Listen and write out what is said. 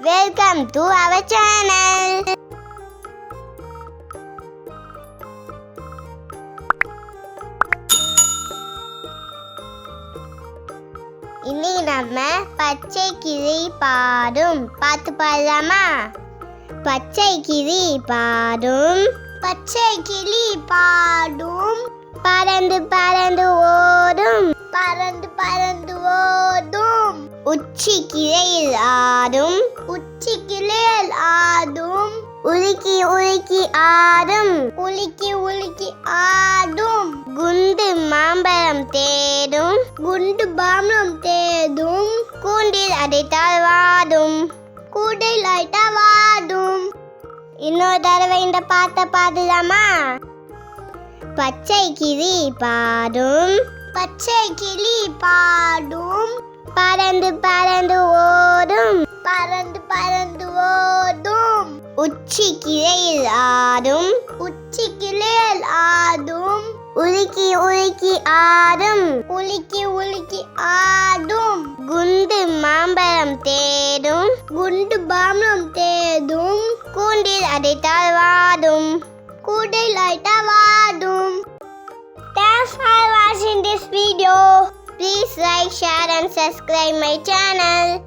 Welcome to our channel இன்னைக்கு நம்ம பச்சை கிளி பாடும். பார்த்து பாடலாமா? பச்சை கிளி பாடும். பச்சை கிளி பாடும். பறந்து பறந்து ஓடும். பறந்து பறந்து ஓடும். உச்சி கிளையில் உலுக்கி ஆடும் உலுக்கி உலுக்கி ஆடும். குண்டு மாம்பழம் தேடும் குண்டு மாம்பழம் தேடும். கூண்டில் அடைத்தால் வாடும் கூண்டில் அடைத்தால் வாடும். இன்னொரு தடவை இந்த பாட்டை பாடலாமா? பச்சை கிளி பாடும் பச்சை கிளி பாடும். பறந்து பறந்து உச்சி கிளையில் ஆடும் உச்சி கிளையில் ஆடும் உலுக்கி உலுக்கி ஆடும். உலுக்கி உலுக்கி ஆடும். குண்டு மாம்பழம் தேடும். குண்டு மாம்பழம் தேடும். கூண்டில் அடைத்தால் வாடும். கூண்டில் அடைத்தால் வாடும். Thanks for watching this video. Please like, share and subscribe my channel.